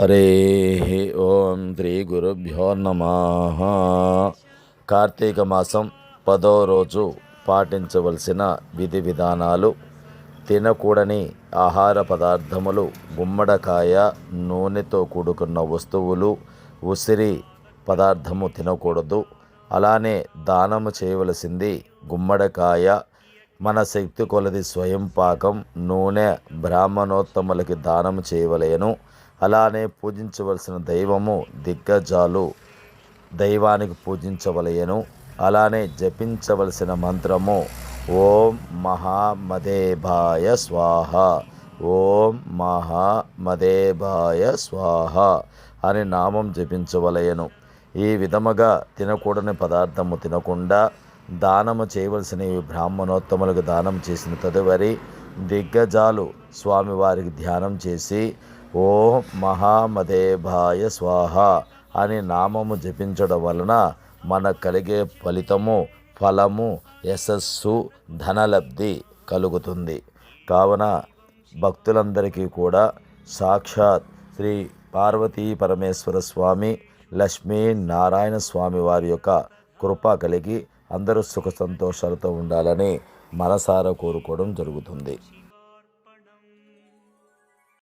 హరే ఓం శ్రీ గురుభ్యో నమ. కార్తీక మాసం పదో రోజు పాటించవలసిన విధి విధానాలు తినకూడని ఆహార పదార్థములు గుమ్మడకాయ నూనెతో కూడుకున్న వస్తువులు ఉసిరి పదార్థము తినకూడదు. అలానే దానము చేయవలసింది గుమ్మడకాయ. మన శక్తి కొలది స్వయం పాకం నూనె బ్రాహ్మణోత్తములకి దానం చేయవలేను. అలానే పూజించవలసిన దైవము దిగ్గజాలు. దైవానికి పూజించవలయను. అలానే జపించవలసిన మంత్రము ఓం మహామదేభాయ స్వాహ. ఓం మహామదేభాయ స్వాహ అని నామం జపించవలయను. ఈ విధముగా తినకూడని పదార్థము తినకుండా దానము చేయవలసినవి బ్రాహ్మణోత్తములకు దానం చేసిన తదువరి దిగ్గజాలు స్వామివారికి ధ్యానం చేసి ఓం మహామదేభాయ స్వాహ అని నామము జపించడం వలన మన కలిగే ఫలితము ఫలము యశస్సు ధనలబ్ధి కలుగుతుంది. కావున భక్తులందరికీ కూడా సాక్షాత్ శ్రీ పార్వతీ పరమేశ్వర స్వామి లక్ష్మీ నారాయణ స్వామి వారి యొక్క కృప కలిగి అందరూ సుఖ సంతోషాలతో ఉండాలని మనసారా కోరుకోవడం జరుగుతుంది.